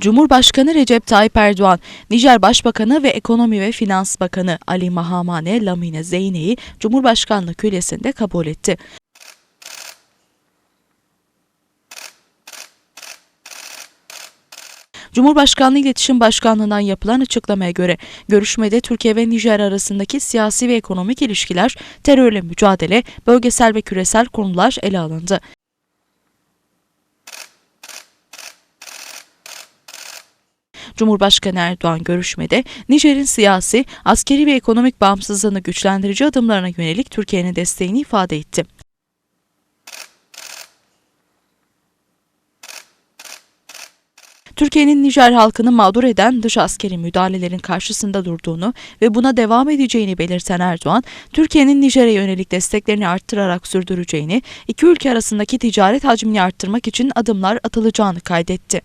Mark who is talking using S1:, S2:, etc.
S1: Cumhurbaşkanı Recep Tayyip Erdoğan, Nijer Başbakanı ve Ekonomi ve Finans Bakanı Ali Mahamane Lamine Zeyne'yi Cumhurbaşkanlığı küllesinde kabul etti. Cumhurbaşkanlığı İletişim Başkanlığı'ndan yapılan açıklamaya göre görüşmede Türkiye ve Nijer arasındaki siyasi ve ekonomik ilişkiler, terörle mücadele, bölgesel ve küresel konular ele alındı. Cumhurbaşkanı Erdoğan görüşmede Nijer'in siyasi, askeri ve ekonomik bağımsızlığını güçlendirici adımlarına yönelik Türkiye'nin desteğini ifade etti. Türkiye'nin Nijer halkını mağdur eden dış askeri müdahalelerin karşısında durduğunu ve buna devam edeceğini belirten Erdoğan, Türkiye'nin Nijer'e yönelik desteklerini arttırarak sürdüreceğini, iki ülke arasındaki ticaret hacmini arttırmak için adımlar atılacağını kaydetti.